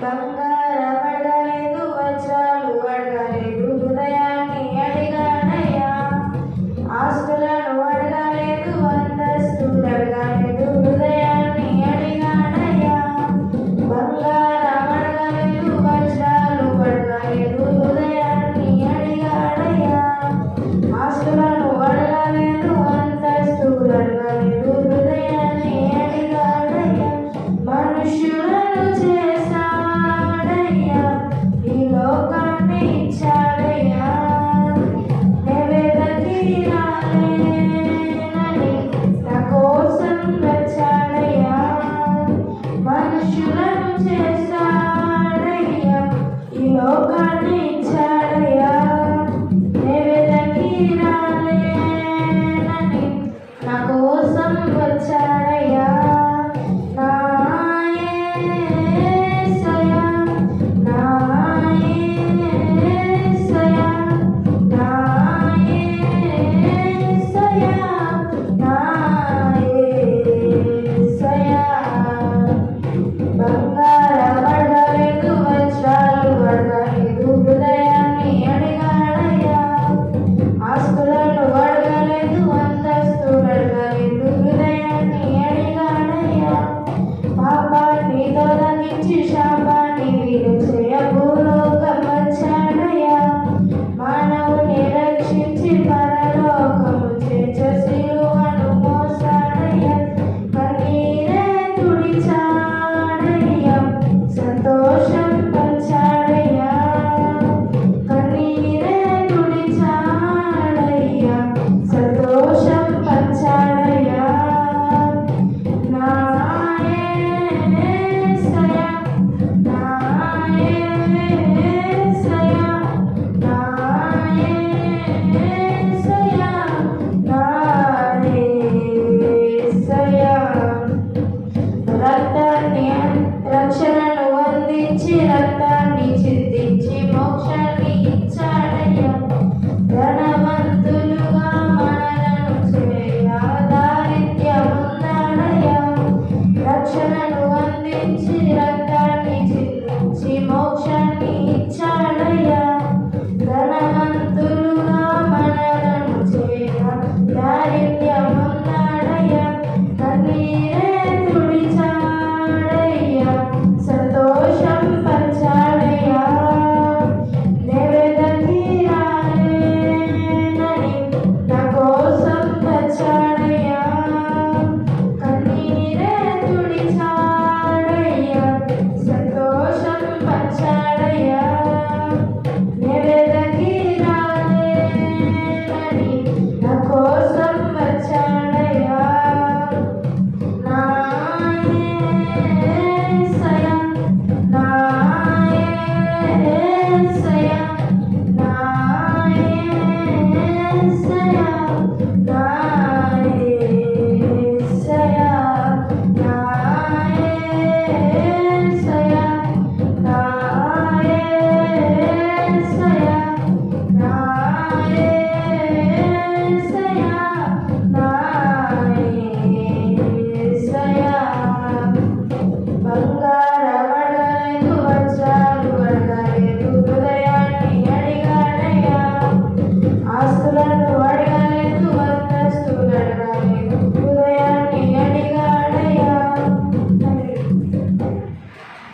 bangga చేస్తాడయ్య ఈ లోకాన్ని Thank you, Shabba. ఇచ్చి రక్తాన్ని చిందించి మోక్షాన్ని ఇచ్చాడయ్యా. ధనవంతులుగా మనలను చేయ దారిద్ర్య ఉందాడయ్యా. రక్షణను అందించి రక్తాన్ని చిందించి మోక్షాన్ని ఇచ్చాడయ్యా. ధనవంతులుగా మనలను చేయ దారిద్ర్య